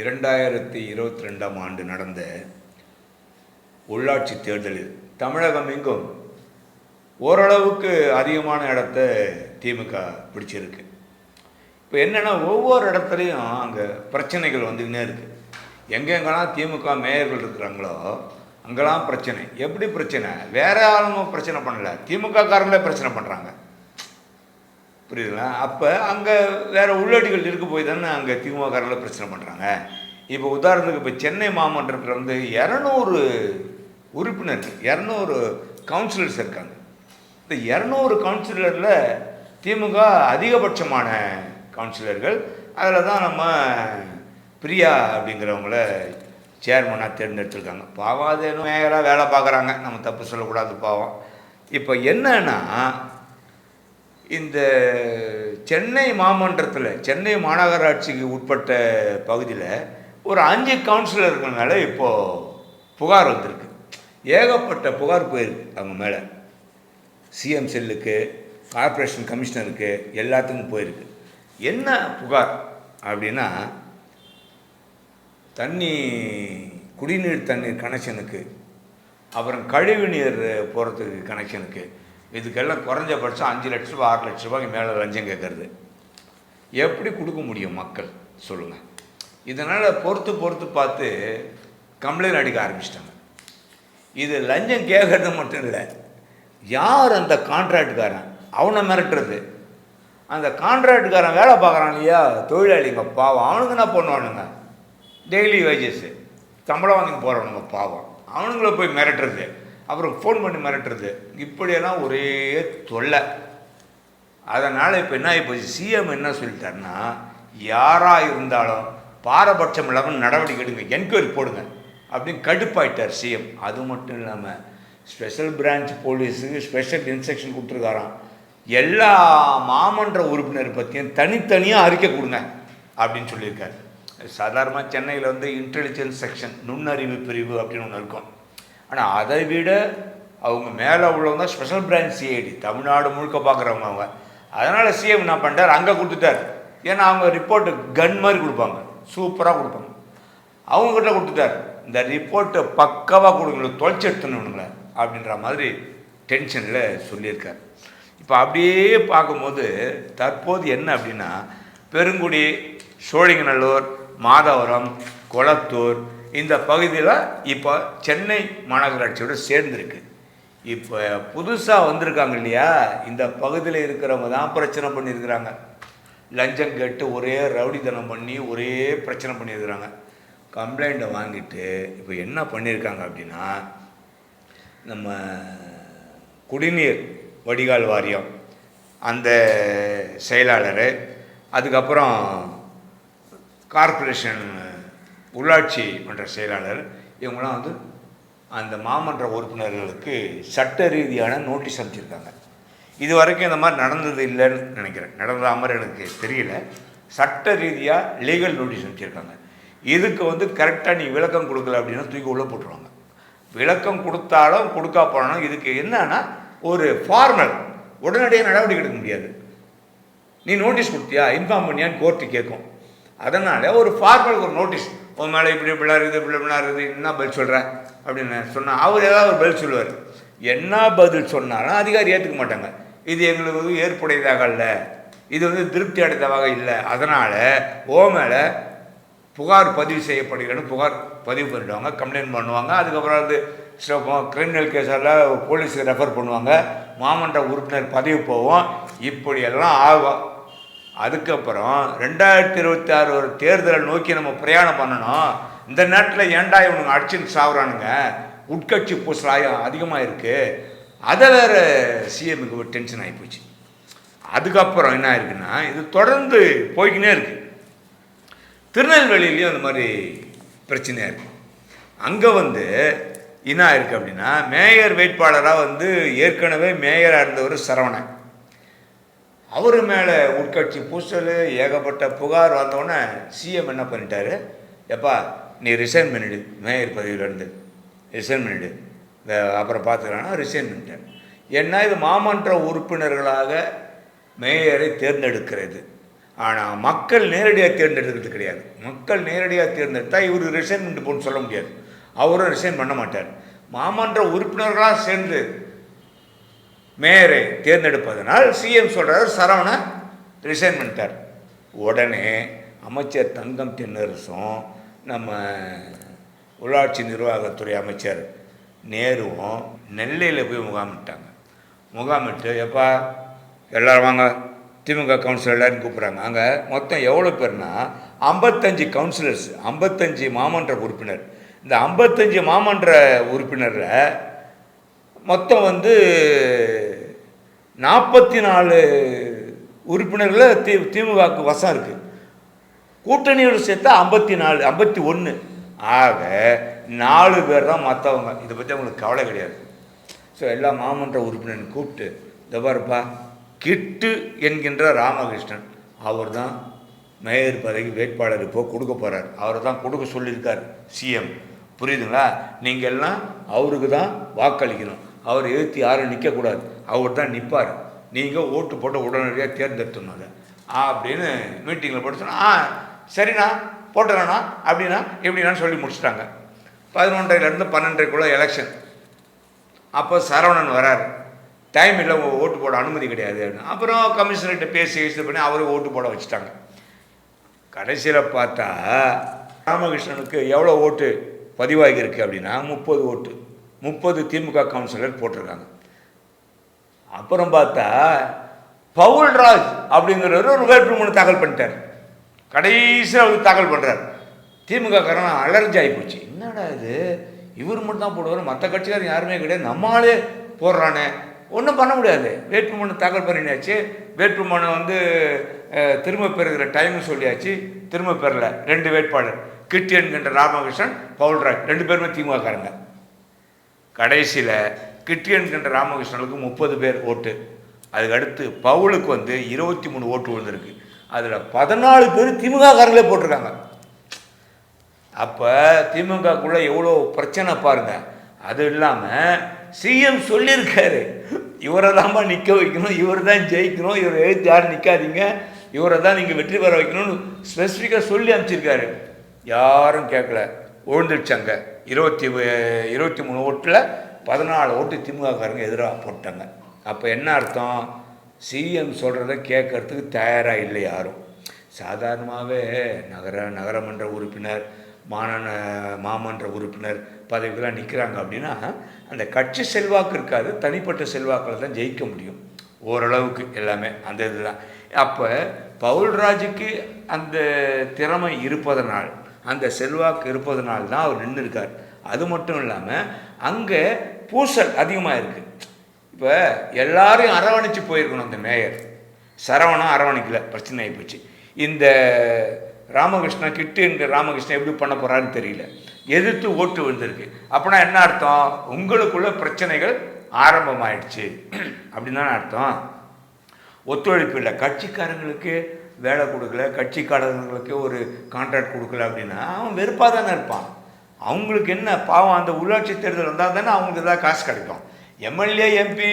இரண்டாயிரத்தி இருபத்தி ரெண்டாம் ஆண்டு நடந்த உள்ளாட்சி தேர்தலில் தமிழகம் எங்கும் ஓரளவுக்கு அதிகமான இடத்த திமுக பிடிச்சிருக்கு. இப்போ என்னென்னா ஒவ்வொரு இடத்துலையும் அங்கே பிரச்சனைகள் வந்துக்கினே இருக்குது எங்கெங்கெல்லாம் திமுக மேயர்கள் இருக்கிறாங்களோ அங்கெல்லாம் பிரச்சனை. எப்படி பிரச்சனை? வேற யாரும் பிரச்சனை பண்ணல. திமுக காரங்களே பிரச்சனை பண்ணுறாங்க புரியுதுங்களா? அப்போ அங்கே வேறு உள்ளாட்டிகள் இருக்க போய் தானே அங்கே திமுகக்காரில் பிரச்சனை பண்ணுறாங்க இப்போ உதாரணத்துக்கு இப்போ சென்னை மாமன்றத்தில் வந்து இரநூறு உறுப்பினர் இரநூறு கவுன்சிலர்ஸ் இருக்காங்க. இந்த இரநூறு கவுன்சிலரில் திமுக அதிகபட்சமான கவுன்சிலர்கள் அதில் தான் நம்ம பிரியா அப்படிங்கிறவங்கள சேர்மனாக தேர்ந்தெடுத்திருக்காங்க. பாவம் அது என்ன வேலை பார்க்குறாங்க. நம்ம தப்பு சொல்லக்கூடாது பாவம். இப்போ என்னன்னா இந்த சென்னை மாமன்றத்தில் சென்னை மாநகராட்சிக்கு உட்பட்ட பகுதியில் ஒரு அஞ்சு கவுன்சிலர்கள் மேலே இப்போது புகார் வந்திருக்கு. ஏகப்பட்ட புகார் போயிருக்கு அவங்க மேலே. சிஎம் செல்லுக்கு கார்ப்பரேஷன் கமிஷனருக்கு எல்லாத்துக்கும் போயிருக்கு. என்ன புகார் அப்படின்னா தண்ணி குடிநீர் தண்ணீர் கனெக்ஷனுக்கு அப்புறம் கழிவு நீர் போகிறதுக்கு கனெக்ஷனுக்கு இதுக்கெல்லாம் குறைஞ்சபட்சம் அஞ்சு லட்ச ரூபா ஆறு லட்ச ரூபாய்க்கு மேலே லஞ்சம் கேட்குறது. எப்படி கொடுக்க முடியும் மக்கள்? சொல்லுங்கள் இதனால் பொறுத்து பொறுத்து பார்த்து கம்ப்ளைண்ட் அடிக்க ஆரம்பிச்சிட்டாங்க. இது லஞ்சம் கேட்கறது மட்டும் இல்லை யார் அந்த கான்ட்ராக்டுக்காரன் அவனை மிரட்டுறது. அந்த கான்ட்ராக்டுக்காரன் வேலை பார்க்குறான் இல்லையா? தொழிலாளிங்க பாவம். அவனுக்கு என்ன பண்ணுவானுங்க? டெய்லி வேஜஸ்ஸு சம்பளம் வாங்கி போகிறவனுங்க பாவம். அவனுங்கள போய் மிரட்டுறது. அப்புறம் ஃபோன் பண்ணி மிரட்டுறது. இப்படியெல்லாம் ஒரே தொல்லை. அதனால் இப்போ என்ன ஆகிப்போச்சு சிஎம் என்ன சொல்லிட்டாருன்னா யாராக இருந்தாலும் பாரபட்சம் இல்லாமல் நடவடிக்கை எடுங்க. என்கொயரி போடுங்க. அப்படின்னு கடுப்பாயிட்டார் சிஎம் அது மட்டும் இல்லாமல் ஸ்பெஷல் பிரான்ச் போலீஸுக்கு ஸ்பெஷல் இன்ஸ்ட்ரக்ஷன் கொடுத்துருக்காராம். எல்லா மாமன்ற உறுப்பினர் பற்றியும் தனித்தனியாக அறிக்கை கொடுங்க அப்படின்னு சொல்லியிருக்காரு. சாதாரணமாக சென்னையில் வந்து இன்டெலிஜென்ஸ் செக்ஷன் நுண்ணறிவு பிரிவு அப்படின்னு ஒன்று இருக்கும். ஆனால் அதை விட அவங்க மேலே உள்ளவங்க தான் ஸ்பெஷல் பிரான்ச் சிஐடி தமிழ்நாடு முழுக்க பார்க்குறவங்க அவங்க. அதனால் சிஎம் என்ன பண்ணிட்டார் அங்கே கொடுத்துட்டார். ஏன்னா அவங்க ரிப்போர்ட்டு கன் மாதிரி கொடுப்பாங்க. சூப்பராக கொடுப்பாங்க. அவங்ககிட்ட கொடுத்துட்டார். இந்த ரிப்போர்ட்டை பக்காவாக கொடுங்கள தொலைச்சி எடுத்துணுங்கள அப்படின்ற மாதிரி டென்ஷனில் சொல்லியிருக்கார். இப்போ அப்படியே பார்க்கும்போது தற்போது என்ன அப்படின்னா பெருங்குடி சோழிங்கநல்லூர் மாதவரம் கொளத்தூர் இந்த பகுதியில் இப்போ சென்னை மாநகராட்சியோடு சேர்ந்துருக்கு. இப்போ புதுசாக வந்திருக்காங்க இல்லையா? இந்த பகுதியில் இருக்கிறவங்க தான் பிரச்சனை பண்ணியிருக்கிறாங்க. லஞ்சம் கேட்டு ஒரே ரவுடித்தனம் பண்ணி ஒரே பிரச்சனை பண்ணியிருக்கிறாங்க. கம்ப்ளைண்ட்டை வாங்கிட்டு இப்போ என்ன பண்ணியிருக்காங்க அப்படின்னா நம்ம குடிநீர் வடிகால் வாரியம் அந்த செயலாளர் அதுக்கப்புறம் கார்பரேஷன் உள்ளாட்சி மன்ற செயலாளர் இவங்களாம் வந்து அந்த மாமன்ற உறுப்பினர்களுக்கு சட்ட ரீதியான நோட்டீஸ் அனுப்பிச்சிருக்காங்க. இது வரைக்கும் இந்த மாதிரி நடந்தது இல்லைன்னு நினைக்கிறேன். நடந்த மாதிரி எனக்கு தெரியல. சட்ட ரீதியாக லீகல் நோட்டீஸ் அனுப்பிச்சிருக்காங்க. இதுக்கு வந்து கரெக்டாக நீ விளக்கம் கொடுக்கல அப்படின்னா தூக்கி உள்ளே போட்டுருவாங்க. விளக்கம் கொடுத்தாலும் கொடுக்கா போனாலும் இதுக்கு என்னன்னா ஒரு ஃபார்மல் உடனடியாக நடவடிக்கை எடுக்க முடியாது. நீ நோட்டீஸ் கொடுத்தியா? இன்ஃபார்ம் பண்ணியான்னு கோர்ட்டு கேட்கும். அதனால் ஒரு ஃபார்மல் ஒரு நோட்டீஸ் உன் மேலே இப்படி இப்படிலாம் இருக்குது இப்படி இப்படிலாம் இருக்குது என்ன பதில் சொல்கிற அப்படின்னு சொன்னால் அவர் ஏதாவது ஒரு பதில் சொல்லுவார். என்ன பதில் சொன்னாலும் அதிகாரி ஏற்றுக்க மாட்டாங்க. இது எங்களுக்கு வந்து ஏற்புடையதாக இல்லை இது வந்து திருப்தி அடைந்ததாக இல்லை. அதனால் ஓ மேலே புகார் பதிவு செய்யப்படுகிறன்னு புகார் பதிவு பண்ணிடுவாங்க கம்ப்ளைண்ட் பண்ணுவாங்க. அதுக்கப்புறம் வந்து கிரிமினல் கேஸெல்லாம் போலீஸுக்கு ரெஃபர் பண்ணுவாங்க. மாமன்ற உறுப்பினர் பதவி போவோம் இப்படியெல்லாம் ஆகும். அதுக்கப்புறம் ரெண்டாயிரத்தி இருபத்தி ஆறு ஒரு தேர்தலை நோக்கி நம்ம பிரயாணம் பண்ணணும். இந்த நேரத்தில் ஏன்டா இவனுங்க அடிச்சுன்னு சாகுறானுங்க உட்கட்சி பூசலாயம் அதிகமாக இருக்குது அதை வேற சிஎம்க்கு ஒரு டென்ஷன் ஆகிப்போச்சு அதுக்கப்புறம் என்ன ஆயிருக்குன்னா இது தொடர்ந்து போய்கினே இருக்குது திருநெல்வேலியிலையும் அந்த மாதிரி பிரச்சனையாக இருக்குது அங்கே வந்து என்ன ஆயிருக்கு அப்படின்னா மேயர் வேட்பாளராக வந்து ஏற்கனவே மேயராக இருந்தவர் சரவணன். அவர் மேலே உட்கட்சி பூசல் ஏகப்பட்ட புகார் வந்தோடனே சிஎம் என்ன பண்ணிட்டாரு? எப்பா நீ ரிசைன் பண்ணிடு. மேயர் பதவியிலேருந்து ரிசைன் பண்ணிடு. வே- அப்புறம் பார்த்துக்கலான்னா ரிசைன் பண்ணிட்டேன். ஏன்னா இது மாமன்ற உறுப்பினர்களாக மேயரை தேர்ந்தெடுக்கிறது? ஆனால் மக்கள் நேரடியாக தேர்ந்தெடுக்கிறது கிடையாது. மக்கள் நேரடியாக தேர்ந்தெடுத்தால் இவர் ரிசைன்மெண்ட் போன்னு சொல்ல முடியாது. அவரும் ரிசைன் பண்ண மாட்டார். மாமன்ற உறுப்பினர்களாக சேர்ந்து மேயரை தேர்ந்தெடுப்பதனால் சிஎம் சொல்கிறார் சரவண ரிசைன் பண்ணிட்டார். உடனே அமைச்சர் தங்கம் தென்னரசும் நம்ம உள்ளாட்சி நிர்வாகத்துறை அமைச்சர் நேருவும் நெல்லையில் போய் முகாமிட்டாங்க முகாமிட்டு எப்பா எல்லோரும் வாங்க. திமுக கவுன்சிலர் எல்லாரும் கூப்பிட்றாங்க. அங்கே மொத்தம் எவ்வளோ பேர்னா ஐம்பத்தஞ்சு கவுன்சிலர்ஸ் ஐம்பத்தஞ்சு மாமன்ற உறுப்பினர். இந்த ஐம்பத்தஞ்சு மாமன்ற உறுப்பினரில் மொத்தம் வந்து நாற்பத்தி நாலு உறுப்பினர்களில் தி திமுகவுக்கு வசம் இருக்குது கூட்டணியோடு சேர்த்தா ஐம்பத்தி நாலு ஐம்பத்தி ஒன்று ஆக நாலு பேர் தான் மற்றவங்க இதை பற்றி அவங்களுக்கு கவலை கிடையாது. ஸோ எல்லா மாமன்ற உறுப்பினர் கூப்பிட்டு தபார்ப்பா கிட்டு என்கின்ற ராமகிருஷ்ணன் அவர் தான் மேயர் பதவி வேட்பாளர் இப்போ கொடுக்க போகிறார் அவர் தான் கொடுக்க சொல்லியிருக்கார் சிஎம் புரியுதுங்களா? நீங்கள் எல்லாம் அவருக்கு தான் வாக்களிக்கணும். அவர் எழுத்து யாரும் நிற்கக்கூடாது. அவர் தான் நிற்பார். நீங்கள் ஓட்டு போட்டு உடனடியாக தேர்ந்தெடுத்துணும் அப்படின்னு மீட்டிங்கில் போட்டு சொன்னா ஆ சரிண்ணா போட்டுறேண்ணா அப்படின்னா எப்படின்னா சொல்லி முடிச்சிட்டாங்க. பதினொன்றையிலேருந்து பன்னெண்டரைக்குள்ளே எலெக்ஷன் அப்போ சரவணன் வரார். டைம் இல்லை ஓட்டு போட அனுமதி கிடையாது அப்படின்னு. அப்புறம் கமிஷனர்கிட்ட பேசி இது பண்ணி அவரும் ஓட்டு போட வச்சுட்டாங்க. கடைசியில் பார்த்தா ராமகிருஷ்ணனுக்கு எவ்வளோ ஓட்டு பதிவாகியிருக்கு அப்படின்னா முப்பது ஓட்டு. முப்பது திமுக கவுன்சிலர் போட்டிருக்காங்க. அப்புறம் பார்த்தா பவுல்ராஜ் அப்படிங்கிறவர் ஒரு வேட்புமனு தாக்கல் பண்ணிட்டார். கடைசியில் அவர் தாக்கல் பண்ணுறார் திமுக காரன் அலர்ஜி ஆகி போச்சு. என்னடா இது? இவர் மட்டும் தான் போடுவார் மற்ற கட்சிக்காரர் யாருமே கிடையாது. நம்மளாலே போடுறானே. ஒன்றும் பண்ண முடியாது. வேட்புமனு தாக்கல் பண்ணினாச்சு வேட்புமனு வந்து திரும்ப பெறுகிற டைம் சொல்லியாச்சு. திரும்ப பெறல. ரெண்டு வேட்பாளர். கிட்டி என்கின்ற ராமகிருஷ்ணன் பவுல்ராஜ் ரெண்டு பேருமே திமுககாரங்க கடைசியில் கிட்டியன்கின்ற ராமகிருஷ்ணனுக்கு முப்பது பேர் ஓட்டு. அதுக்கடுத்து பவுலுக்கு வந்து இருபத்தி மூணு ஓட்டு விழுந்திருக்கு. அதில் பதினாலு பேர் திமுககாரங்களே போட்டிருக்காங்க. அப்போ திமுகக்குள்ளே எவ்வளோ பிரச்சனை பாருங்க. அது இல்லாமல் சிஎம் சொல்லியிருக்காரு. இவரை தான்மா நிற்க வைக்கணும் இவர் தான் ஜெயிக்கணும் இவர் எழுத்து யாரும் நிற்காதீங்க இவரை தான் நீங்கள் வெற்றி பெற வைக்கணும்னு ஸ்பெசிஃபிக்காக சொல்லி அனுப்பிச்சிருக்காரு. யாரும் கேட்கல விழுந்துடுச்சாங்க இருபத்தி இருபத்தி மூணு ஓட்டில் பதினாலு ஓட்டு திமுககாரங்க எதிராக போட்டாங்க. அப்போ என்ன அர்த்தம்? சிஎம் சொல்கிறத கேட்கறதுக்கு தயாராக இல்லை யாரும். சாதாரணமாகவே நகர நகரமன்ற உறுப்பினர் மாநன மாமன்ற உறுப்பினர் பதவிகளாக நிற்கிறாங்க அப்படின்னா அந்த கட்சி செல்வாக்கு இருக்காது. தனிப்பட்ட செல்வாக்கில் தான் ஜெயிக்க முடியும். ஓரளவுக்கு எல்லாமே அந்த இதுதான். அப்போ பவுல்ராஜுக்கு அந்த திறமை இருப்பதனால் அந்த செல்வாக்கு இருப்பதனால் தான் அவர் நின்று இருக்கார் அது மட்டும் இல்லாமல் அங்கே பூசல் அதிகமாக இருக்குது இப்போ எல்லாரையும் அரவணைச்சு போயிருக்கணும் அந்த மேயர். சரவணம் அரவணைக்கல பிரச்சனை ஆகிப்போச்சு இந்த ராமகிருஷ்ணன் கிட்டு என்கிற ராமகிருஷ்ணன் எப்படி பண்ண போகிறான்னு தெரியல. எதிர்த்து ஓட்டு வந்திருக்கு அப்படின்னா என்ன அர்த்தம்? உங்களுக்குள்ள பிரச்சனைகள் ஆரம்பமாயிடுச்சு. அப்படின்னு தானே அர்த்தம். ஒத்துழைப்பு இல்லை. கட்சிக்காரங்களுக்கு வேலை கொடுக்கல கட்சிக்காரர்களுக்கு ஒரு கான்ட்ராக்ட் கொடுக்கல அப்படின்னா அவன் வெறுப்பாக தானே இருப்பான். அவங்களுக்கு என்ன பாவம் அந்த உள்ளாட்சி தேர்தல் வந்தால் தானே அவங்களுக்கு ஏதாவது காசு கிடைக்கும். எம்எல்ஏ எம்பி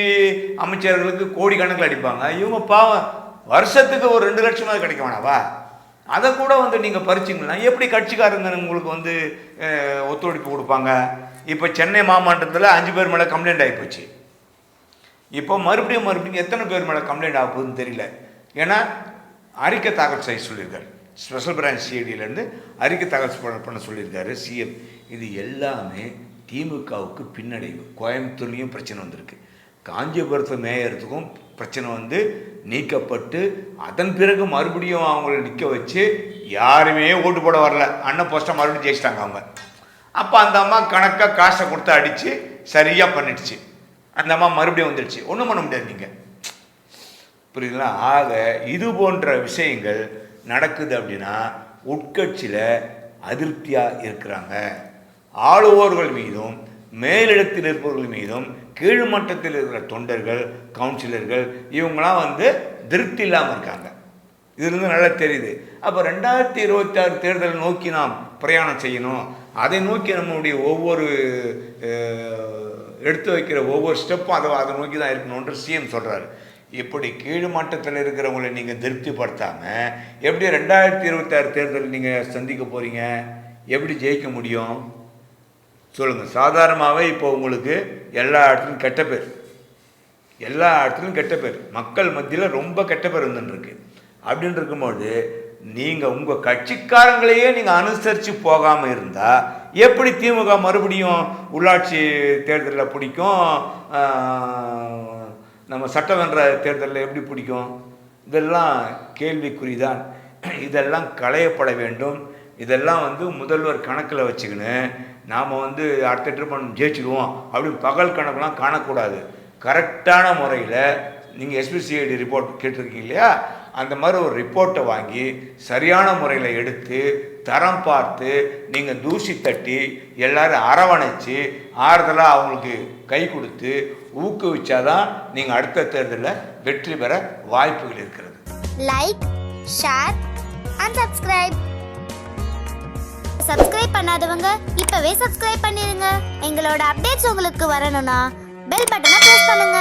அமைச்சர்களுக்கு கோடி கணக்கில் அடிப்பாங்க. இவங்க பாவம் வருஷத்துக்கு ஒரு ரெண்டு லட்சமாக கிடைக்க வேணாவா? அதை கூட வந்து நீங்கள் பறிச்சிங்கன்னா எப்படி கட்சிக்காரங்க உங்களுக்கு வந்து ஒத்துழைப்பு கொடுப்பாங்க? இப்போ சென்னை மாவட்டத்தில் அஞ்சு பேர் மேலே கம்ப்ளைண்ட் ஆகிப்போச்சு இப்போ மறுபடியும் மறுபடியும் எத்தனை பேர் மேலே கம்ப்ளைண்ட் ஆகுதுன்னு தெரியல. ஏன்னா அறிக்கை தாக்கல் செய்ய சொல்லியிருக்காரு. ஸ்பெஷல் பிரான்ச் சிஐடியிலேருந்து அறிக்கை தாக்கல் பண்ண சொல்லியிருக்காரு சிஎம் இது எல்லாமே திமுகவுக்கு பின்னடைவு. கோயம்புத்தூர்லேயும் பிரச்சனை வந்திருக்கு. காஞ்சிபுரத்து மேயறதுக்கும் பிரச்சனை வந்து நீக்கப்பட்டு அதன் பிறகு மறுபடியும் அவங்கள நிற்க வச்சு யாருமே ஓட்டு போட வரல. அண்ணன் போஸ்ட்டை மறுபடியும் ஜெயிச்சிட்டாங்க அவங்க. அப்போ அந்த அம்மா கணக்காக காசை கொடுத்து அடித்து சரியாக பண்ணிடுச்சு. அந்த அம்மா மறுபடியும் வந்துடுச்சு. ஒன்றும் பண்ண முடியாது நீங்கள் புரியுதுங்களா? ஆக இது போன்ற விஷயங்கள் நடக்குது அப்படின்னா உட்கட்சியில் அதிருப்தியாக இருக்கிறாங்க. ஆளுவோர்கள் மீதும் மேலிடத்தில் இருப்பவர்கள் மீதும் கீழ்மட்டத்தில் இருக்கிற தொண்டர்கள் கவுன்சிலர்கள் இவங்களாம் வந்து திருப்தி இல்லாமல் இருக்காங்க. இதுலேருந்து நல்லா தெரியுது. அப்போ ரெண்டாயிரத்தி இருபத்தி ஆறு தேர்தலை நோக்கி நாம் பிரயாணம் செய்யணும். அதை நோக்கி நம்மளுடைய ஒவ்வொரு எடுத்து வைக்கிற ஒவ்வொரு ஸ்டெப்பும் அதை அதை நோக்கி தான் இருக்கணுன்ற சிஎம் சொல்கிறாரு இப்படி கீழ் மட்டத்தில் இருக்கிறவங்களை நீங்கள் திருப்திப்படுத்தாமல் எப்படி ரெண்டாயிரத்தி இருபத்தாறு தேர்தல் நீங்கள் சந்திக்க போகிறீங்க எப்படி ஜெயிக்க முடியும்? சொல்லுங்கள் சாதாரணமாகவே இப்போ உங்களுக்கு எல்லா இடத்துலையும் கெட்ட பேர். எல்லா இடத்துலையும் கெட்ட பேர். மக்கள் மத்தியில் ரொம்ப கெட்ட பேர் வந்துட்டுருக்கு அப்படின்னு இருக்கும்போது நீங்கள் உங்கள் கட்சிக்காரங்களையே நீங்கள் அனுசரித்து போகாமல் இருந்தால் எப்படி திமுக மறுபடியும் உள்ளாட்சி தேர்தலில் பிடிக்கும்? நம்ம சட்டமன்ற தேர்தலில் எப்படி பிடிக்கும்? இதெல்லாம் கேள்விக்குறிதான். இதெல்லாம் களையப்பட வேண்டும். இதெல்லாம் வந்து முதல்வர் கணக்கில் வச்சுக்கின்னு நாம் வந்து அடுத்த ட்ரிப் நம்ம ஜெயிச்சிடுவோம் அப்படி பகல் கணக்கெலாம் காணக்கூடாது. கரெக்டான முறையில் நீங்கள் எஸ்பிசிஐடி ரிப்போர்ட் கேட்டிருக்கீங்க இல்லையா? அந்த மாதிரி ஒரு ரிப்போர்ட்டை வாங்கி சரியான முறையில் எடுத்து தரம் பார்த்து நீங்கள் தூசி தட்டி எல்லோரும் அரவணைச்சு ஆறுதலாக அவங்களுக்கு கை கொடுத்து ஊக்குவிச்சாதான் நீங்கள் அடுத்த தேர்தலில் வெற்றி பெற வாய்ப்புகள் இருக்கிறது. Like share and subscribe subscribe பண்ணாதவங்க இப்பவே சப்ஸ்கிரைப் பண்ணிருங்க. எங்களோட அப்டேட்ஸ் உங்களுக்கு வரணும்னா பெல் பட்டனை பிரஸ் பண்ணுங்க.